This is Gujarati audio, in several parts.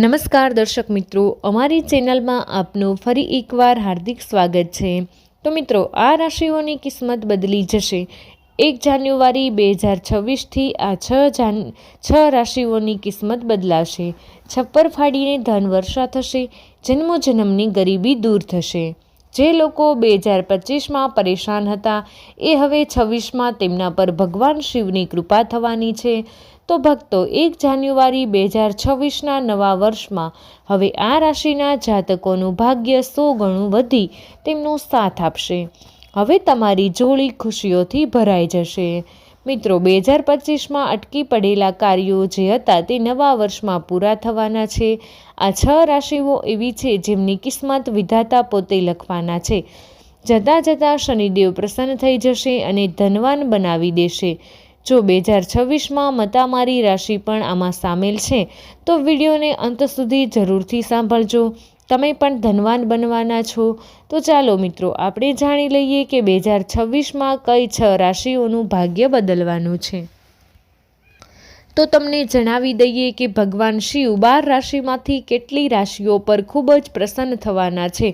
નમસ્કાર દર્શક મિત્રો, અમારી ચેનલમાં આપનું ફરી એકવાર હાર્દિક સ્વાગત છે. તો મિત્રો, આ રાશિઓની કિસ્મત બદલી જશે. એક જાન્યુઆરી બે હજાર છવ્વીસથી આ છ જાન, છ રાશિઓની કિસ્મત બદલાશે. છપ્પર ફાડીને ધન વર્ષા થશે, જન્મો જન્મની ગરીબી દૂર થશે. જે લોકો બે હજાર પચીસમાં પરેશાન હતા, એ હવે છવ્વીસમાં તેમના પર ભગવાન શિવની કૃપા થવાની છે. તો ભક્તો, એક જાન્યુઆરી બે હજાર છવ્વીસના નવા વર્ષમાં હવે આ રાશિના જાતકોનું ભાગ્ય સો ગણું વધી તેમનો સાથ આપશે. હવે તમારી જોડી ખુશીઓથી ભરાઈ જશે. મિત્રો, બે હજાર પચીસમાં અટકી પડેલા કાર્યો જે હતા તે નવા વર્ષમાં પૂરા થવાના છે. આ છ રાશિઓ એવી છે જેમની કિસ્મત વિધાતા પોતે લખવાના છે. જતાં જતાં શનિદેવ પ્રસન્ન થઈ જશે અને ધનવાન બનાવી દેશે. જો બે હજાર છવ્વીસમાં મતામારી રાશિ પણ આમાં સામેલ છે, તો વિડીયોને અંત સુધી જરૂરથી સાંભળજો. તમે પણ ધનવાન બનવાના છો. તો ચાલો મિત્રો, આપણે જાણી લઈએ કે બે હજાર છવ્વીસમાં કઈ છ રાશિઓનું ભાગ્ય બદલવાનું છે. તો તમને જણાવી દઈએ કે ભગવાન શિવ બાર રાશિમાંથી કેટલી રાશિઓ પર ખૂબ જ પ્રસન્ન થવાના છે.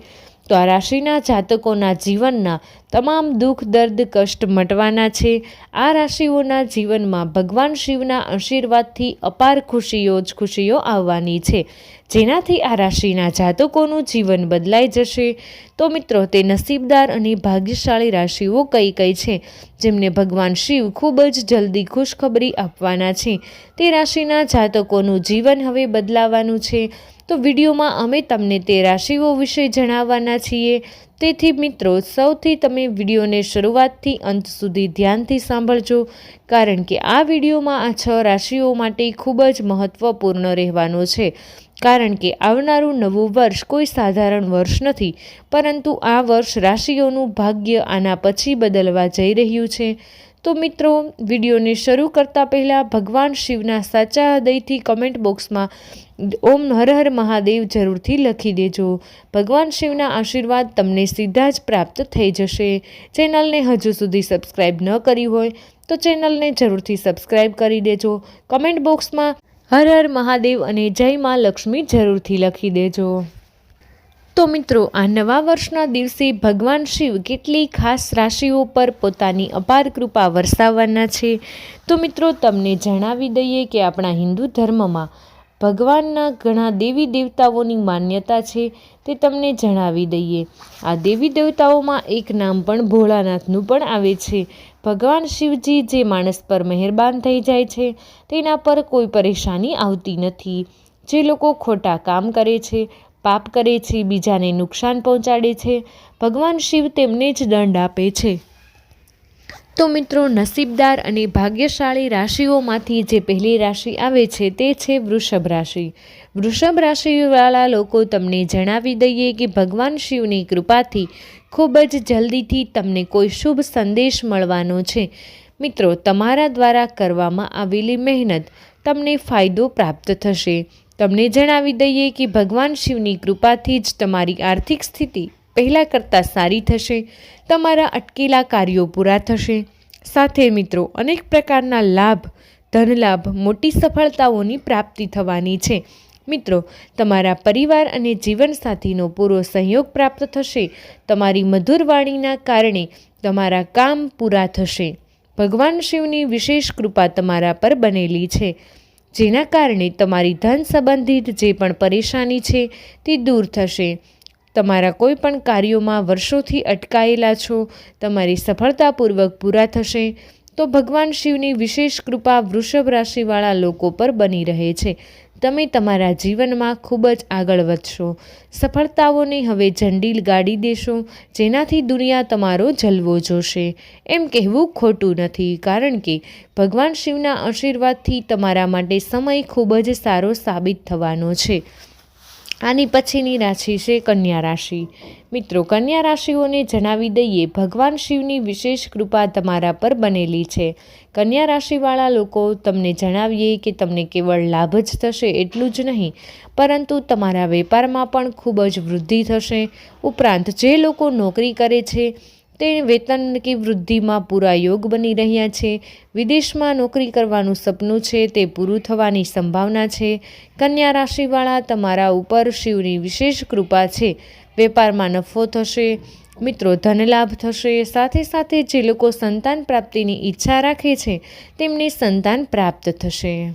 તો આ રાશિના જાતકોના જીવનના તમામ દુઃખ, દર્દ, કષ્ટ મટવાના છે. આ રાશિઓના જીવનમાં ભગવાન શિવના આશીર્વાદથી અપાર ખુશીઓ જ ખુશીઓ આવવાની છે. જેનાથી આ રાશિના જાતકોનું જીવન બદલાઈ જશે. તો મિત્રો, તે નસીબદાર અને ભાગ્યશાળી રાશિઓ કઈ કઈ છે, જેમને ભગવાન શિવ ખૂબ જ જલ્દી ખુશખબરી આપવાના છે. તે રાશિના જાતકોનું જીવન હવે બદલાવાનું છે. તો વિડીયોમાં અમે તમને તે રાશિઓ વિશે જણાવવાના છીએ. તેથી મિત્રો, સૌથી તમે વિડીયોને શરૂઆતથી અંત સુધી ધ્યાનથી સાંભળજો, કારણ કે આ વિડીયોમાં આ છ રાશિઓ માટે ખૂબ જ મહત્ત્વપૂર્ણ રહેવાનો છે. કારણ કે આવનારું નવું વર્ષ કોઈ સાધારણ વર્ષ નથી, પરંતુ આ વર્ષ રાશિઓનું ભાગ્ય આના પછી બદલવા જઈ રહ્યું છે. તો મિત્રો, વિડીયોને શરૂ કરતાં પહેલાં ભગવાન શિવના સાચા હૃદયથી કમેન્ટ બોક્સમાં ઓમ હર હર મહાદેવ જરૂરથી લખી દેજો. ભગવાન શિવના આશીર્વાદ તમને સીધા જ પ્રાપ્ત થઈ જશે. ચેનલને હજુ સુધી સબસ્ક્રાઈબ ન કરી હોય તો ચેનલને જરૂરથી સબસ્ક્રાઈબ કરી દેજો. કમેન્ટ બોક્સમાં હર હર મહાદેવ અને જય મા લક્ષ્મી જરૂરથી લખી દેજો. તો મિત્રો, આ નવા વર્ષના દિવસે ભગવાન શિવ કેટલી ખાસ રાશિઓ પર પોતાની અપાર કૃપા વરસાવવાના છે. તો મિત્રો, તમને જણાવી દઈએ કે આપણા હિન્દુ ધર્મમાં ભગવાનના ઘણા દેવી દેવતાઓની માન્યતા છે તે તમને જણાવી દઈએ. આ દેવી દેવતાઓમાં એક નામ પણ ભોળાનાથનું પણ આવે છે. ભગવાન શિવજી જે માણસ પર મહેરબાન થઈ જાય છે, તેના પર કોઈ પરેશાની આવતી નથી. જે લોકો ખોટા કામ કરે છે, પાપ કરે છે, બીજાને નુકસાન પહોંચાડે છે, ભગવાન શિવ તેમને જ દંડ આપે છે. તો મિત્રો, નસીબદાર અને ભાગ્યશાળી રાશિઓમાંથી જે પહેલી રાશિ આવે છે, તે છે વૃષભ રાશિ. વૃષભ રાશિવાળા લોકો તમને જણાવી દઈએ કે ભગવાન શિવની કૃપાથી ખૂબ જ જલ્દીથી તમને કોઈ શુભ સંદેશ મળવાનો છે. મિત્રો, તમારા દ્વારા કરવામાં આવેલી મહેનત તમને ફાયદો પ્રાપ્ત થશે. તમને જણાવી દઈએ કે ભગવાન શિવની કૃપાથી જ તમારી આર્થિક સ્થિતિ પહેલાં કરતાં સારી થશે, તમારા અટકેલા કાર્યો પૂરા થશે. સાથે મિત્રો, અનેક પ્રકારના લાભ, ધનલાભ, મોટી સફળતાઓની પ્રાપ્તિ થવાની છે. મિત્રો, તમારા પરિવાર અને જીવનસાથીનો પૂરો સહયોગ પ્રાપ્ત થશે. તમારી મધુર વાણીના કારણે તમારા કામ પૂરા થશે. ભગવાન શિવની વિશેષ કૃપા તમારા પર બનેલી છે. જેના કારણે તમારી ધન સંબંધિત જે પણ પરેશાની છે તે દૂર થશે. તમારા કોઈ પણ કાર્યોમાં વર્ષોથી અટકાયેલા છો, તમારી સફળતાપૂર્વક પૂરા થશે, તો ભગવાન શિવની વિશેષ કૃપા વૃષભ રાશિવાળા લોકો પર બની રહે છે. તમે તમારા જીવનમાં ખૂબ જ આગળ વધશો. સફળતાઓને હવે ઝંડીલ ગાડી દેશો, જેનાથી દુનિયા તમારો જલવો જોશે. એમ કહેવું ખોટું નથી, કારણ કે ભગવાન શિવના આશીર્વાદથી તમારા માટે સમય ખૂબ જ સારો સાબિત થવાનો છે. આની પછીની રાશિ છે કન્યા રાશિ. મિત્રો, કન્યા રાશિઓને જણાવી દઈએ, ભગવાન શિવની વિશેષ કૃપા તમારા પર બનેલી છે. કન્યા રાશિવાળા લોકો તમને જણાવીએ કે તમને કેવળ લાભ જ થશે એટલું જ નહીં, પરંતુ તમારા વેપારમાં પણ ખૂબ જ વૃદ્ધિ થશે. ઉપરાંત જે લોકો નોકરી કરે છે, તે વેતન કે વૃદ્ધિમાં પૂરા યોગ બની રહ્યા છે. વિદેશમાં નોકરી કરવાનું સપનું છે, તે પૂરું થવાની સંભાવના છે. કન્યા રાશિવાળા તમારા ઉપર શિવની વિશેષ કૃપા છે. વેપારમાં નફો થશે મિત્રો, ધનલાભ થશે. સાથે સાથે જે લોકો સંતાન પ્રાપ્તિની ઈચ્છા રાખે છે, તેમને સંતાન પ્રાપ્ત થશે.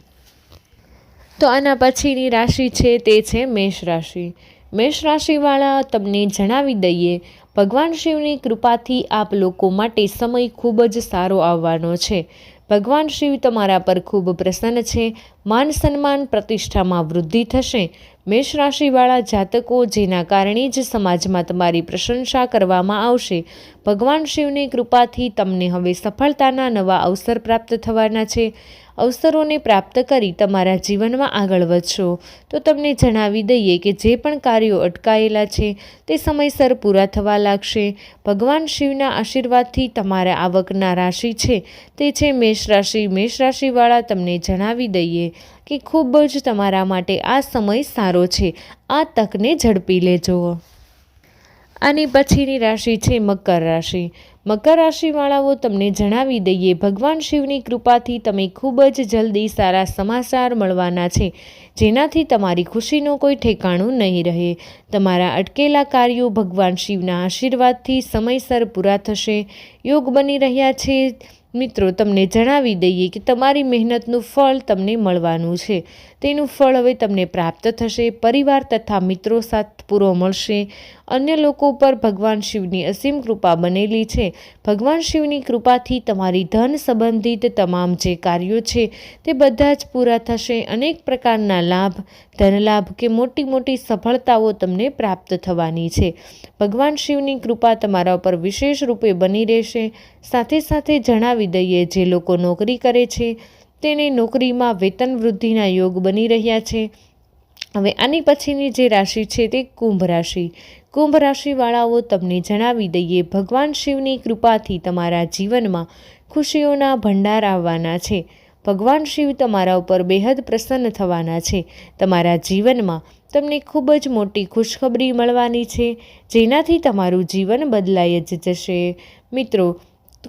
તો આના પછીની રાશિ છે, તે છે મેષ રાશિ. મેષ રાશિવાળા તમને જણાવી દઈએ, ભગવાન શિવની કૃપાથી આપ લોકો માટે સમય ખૂબ જ સારો આવવાનો છે. ભગવાન શિવ તમારા પર ખૂબ પ્રસન્ન છે. માન સન્માન પ્રતિષ્ઠામાં વૃદ્ધિ થશે. મેષ રાશિવાળા જાતકો જેના કારણે જ સમાજમાં તમારી પ્રશંસા કરવામાં આવશે. ભગવાન શિવની કૃપાથી તમને હવે સફળતાના નવા અવસર પ્રાપ્ત થવાના છે. અવસરોને પ્રાપ્ત કરી તમારા જીવનમાં આગળ વધશો. તો તમને જણાવી દઈએ કે જે પણ કાર્યો અટકાયેલા છે, તે સમયસર પૂરા થવા લાગશે. ભગવાન શિવના આશીર્વાદથી તમારા આવકના રાશિ છે, તે છે મેષ રાશિ. મેષ રાશિવાળા તમને જણાવી દઈએ કે ખૂબ જ તમારા માટે આ સમય સારો છે. આ તકને ઝડપી લેજો. આની પછીની રાશિ છે મકર રાશિ. મકર રાશિવાળાઓ તમને જણાવી દઈએ, ભગવાન શિવની કૃપાથી તમે ખૂબ જ જલ્દી સારા સમાચાર મળવાના છે, જેનાથી તમારી ખુશીનું કોઈ ઠેકાણું નહીં રહે. તમારા અટકેલા કાર્યો ભગવાન શિવના આશીર્વાદથી સમયસર પૂરા થશે. યોગ બની રહ્યા છે. મિત્રો, તમને જણાવી દઈએ કે તમારી મહેનતનું ફળ તમને મળવાનું છે. તેનું ફળ હવે તમને પ્રાપ્ત થશે, પરિવાર તથા મિત્રો સાથ પૂરો મળશે. અન્ય લોકો પર ભગવાન શિવની અસીમ કૃપા બનેલી છે. ભગવાન શિવની કૃપાથી તમારી ધન સંબંધિત તમામ જે કાર્યો છે તે બધા જ પૂરા થશે. અનેક પ્રકારના લાભ, ધનલાભ કે મોટી મોટી સફળતાઓ તમને પ્રાપ્ત થવાની છે. ભગવાન શિવની કૃપા તમારા ઉપર વિશેષ રૂપે બની રહેશે. સાથે સાથે જણાવી દઈએ, જે લોકો નોકરી કરે છે તેને નોકરીમાં વેતન વૃદ્ધિના યોગ બની રહ્યા છે. હવે આની પછીની જે રાશિ છે તે કુંભ રાશિ. કુંભ રાશિવાળાઓ તમને જણાવી દઈએ, ભગવાન શિવની કૃપાથી તમારા જીવનમાં ખુશીઓના ભંડાર આવવાના છે. ભગવાન શિવ તમારા ઉપર બેહદ પ્રસન્ન થવાના છે. તમારા જીવનમાં તમને ખૂબ જ મોટી ખુશખબરી મળવાની છે. જેનાથી તમારું જીવન બદલાઈ જ જશે. મિત્રો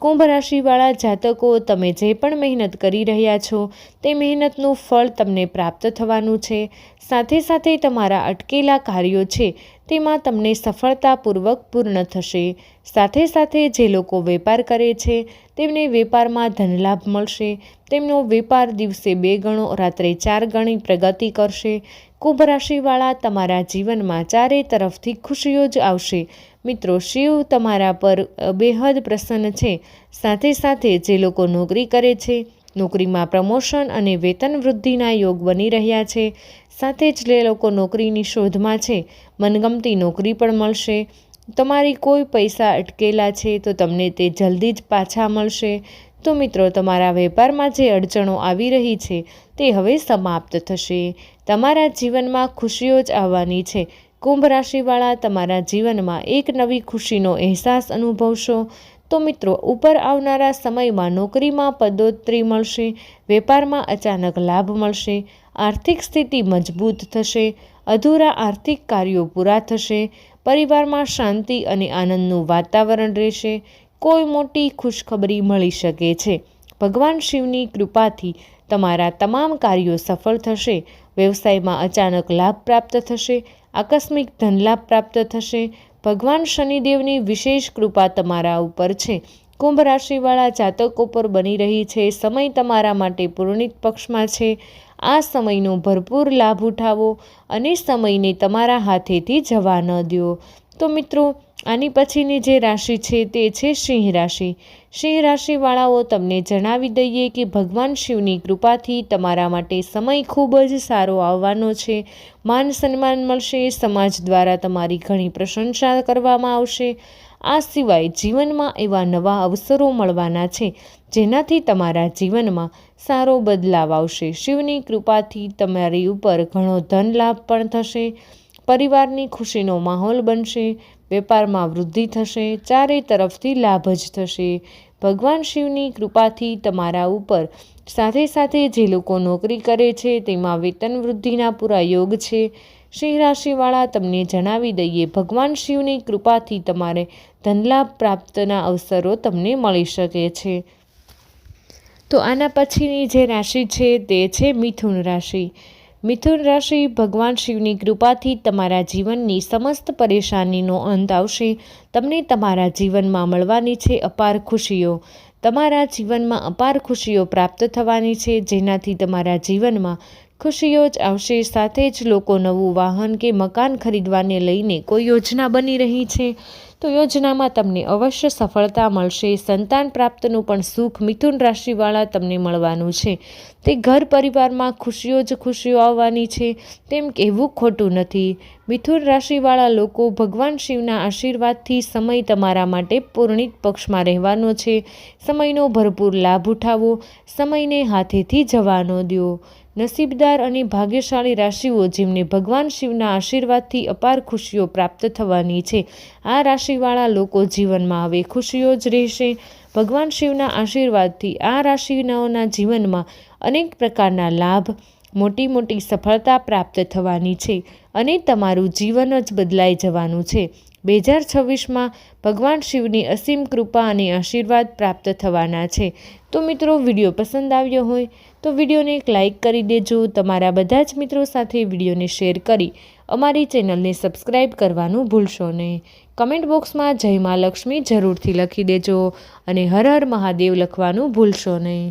કુંભ રાશિવાળા જાતકો તમે જે પણ મહેનત કરી રહ્યા છો, તે મહેનતનું ફળ તમને પ્રાપ્ત થવાનું છે. સાથે સાથે તમારા અટકેલા કાર્યો છે તેમાં તમને સફળતાપૂર્વક પૂર્ણ થશે. સાથે સાથે જે લોકો વેપાર કરે છે, તેમને વેપારમાં ધનલાભ મળશે. તેમનો વેપાર દિવસે બે ગણો, રાત્રે ચાર ગણી પ્રગતિ કરશે. કુંભ રાશિવાળા તમારા જીવનમાં ચારે તરફથી ખુશીઓ જ આવશે. મિત્રો, શિવ તમારા પર બેહદ પ્રસન્ન છે. સાથે સાથે જે લોકો નોકરી કરે છે, નોકરીમાં પ્રમોશન અને વેતન વૃદ્ધિના યોગ બની રહ્યા છે. સાથે જ જે લોકો નોકરીની શોધમાં છે. મનગમતી નોકરી પણ મળશે. તમારી કોઈ પૈસા અટકેલા છે તો તમને તે જલ્દી જ પાછા મળશે. તો મિત્રો, તમારા વેપારમાં જે અડચણો આવી રહી છે તે હવે સમાપ્ત થશે. તમારા જીવનમાં ખુશીઓ જ આવવાની છે. કુંભ રાશિવાળા, તમારા જીવનમાં એક નવી ખુશીનો અહેસાસ અનુભવશો. તો મિત્રો, ઉપર આવનારા સમયમાં નોકરીમાં પદોત્તરી મળશે, વેપારમાં અચાનક લાભ મળશે. આર્થિક સ્થિતિ મજબૂત થશે, અધૂરા આર્થિક કાર્યો પૂરા થશે, પરિવારમાં શાંતિ અને આનંદનું વાતાવરણ રહેશે, કોઈ મોટી ખુશખબરી મળી શકે છે. ભગવાન શિવની કૃપાથી તમારા તમામ કાર્યો સફળ થશે, વ્યવસાયમાં અચાનક લાભ પ્રાપ્ત થશે, આકસ્મિક ધનલાભ પ્રાપ્ત થશે, ભગવાન શનિદેવની વિશેષ કૃપા તમારા ઉપર છે. કુંભ રાશિવાળા જાતકો પર બની રહી છે, સમય તમારા માટે પૂર્ણિત પક્ષમાં છે આ સમયનો ભરપૂર લાભ ઉઠાવો અને સમયને તમારા હાથેથી જવા ન દો. તો મિત્રો, આની પછીની જે રાશિ છે તે છે સિંહ રાશિ. સિંહ રાશિવાળાઓ, તમને જણાવી દઈએ કે ભગવાન શિવની કૃપાથી તમારા માટે સમય ખૂબ જ સારો આવવાનો છે. માન સન્માન મળશે, સમાજ દ્વારા તમારી ઘણી પ્રશંસા કરવામાં આવશે. આ સિવાય જીવનમાં એવા નવા અવસરો મળવાના છે. જેનાથી તમારા જીવનમાં સારો બદલાવ આવશે. શિવની કૃપાથી તમારી ઉપર ઘણો ધન લાભ પણ થશે, પરિવારની ખુશીનો માહોલ બનશે, વેપારમાં વૃદ્ધિ થશે, ચારે તરફથી લાભ જ થશે. ભગવાન શિવની કૃપાથી તમારા ઉપર સાથે સાથે જે લોકો નોકરી કરે છે, તેમાં વેતન વૃદ્ધિના પૂરા યોગ છે. સિંહ રાશિવાળા, તમને જણાવી દઈએ, ભગવાન શિવની કૃપાથી તમારે ધનલાભ પ્રાપ્તના અવસરો તમને મળી શકે છે. તો આના પછીની જે રાશિ છે તે છે મિથુન રાશિ. મિથુન રાશિ ભગવાન શિવની કૃપાથી તમારા જીવનની સમસ્ત પરેશાનીનો અંત આવશે. તમને તમારા જીવનમાં મળવાની છે અપાર ખુશીઓ. તમારા જીવનમાં અપાર ખુશીઓ પ્રાપ્ત થવાની છે, જેનાથી તમારા જીવનમાં ખુશીઓ જ આવશે. સાથે જ લોકો નવું વાહન કે મકાન ખરીદવાને લઈને કોઈ યોજના બની રહી છે. તો યોજનામાં તમને અવશ્ય સફળતા મળશે. સંતાન પ્રાપ્તનું પણ સુખ મિથુન રાશિવાળા તમને મળવાનું છે. તે ઘર પરિવારમાં ખુશીઓ જ ખુશીઓ આવવાની છે. તેમ કહેવું ખોટું નથી. મિથુન રાશિવાળા લોકો ભગવાન શિવના આશીર્વાદથી સમય તમારા માટે પૂર્ણિત પક્ષમાં રહેવાનો છે. સમયનો ભરપૂર લાભ ઉઠાવો. સમયને હાથેથી જવાનો દો. નસીબદાર અને ભાગ્યશાળી રાશિઓ જેમને ભગવાન શિવના આશીર્વાદથી અપાર ખુશીઓ પ્રાપ્ત થવાની છે. આ રાશિવાળા લોકો જીવનમાં હવે ખુશીઓ જ રહેશે. ભગવાન શિવના આશીર્વાદથી આ રાશિનાઓના જીવનમાં અનેક પ્રકારના લાભ મોટી મોટી સફળતા પ્રાપ્ત થવાની છે અને તમારું જીવન જ બદલાઈ જવાનું છે. બે હજાર છવ્વીસમાં ભગવાન શિવની અસીમ કૃપા અને આશીર્વાદ પ્રાપ્ત થવાના છે. તો મિત્રો, વીડિયો પસંદ આવ્યો હોય તો વિડીયોને એક લાઇક કરી દેજો, તમારા બધા જ મિત્રો સાથે વિડીયોને શેર કરી અમારી ચેનલને સબસ્ક્રાઈબ કરવાનું ભૂલશો નહીં. કમેન્ટ બોક્સમાં જય મા લક્ષ્મી જરૂરથી લખી દેજો અને હર હર મહાદેવ લખવાનું ભૂલશો નહીં.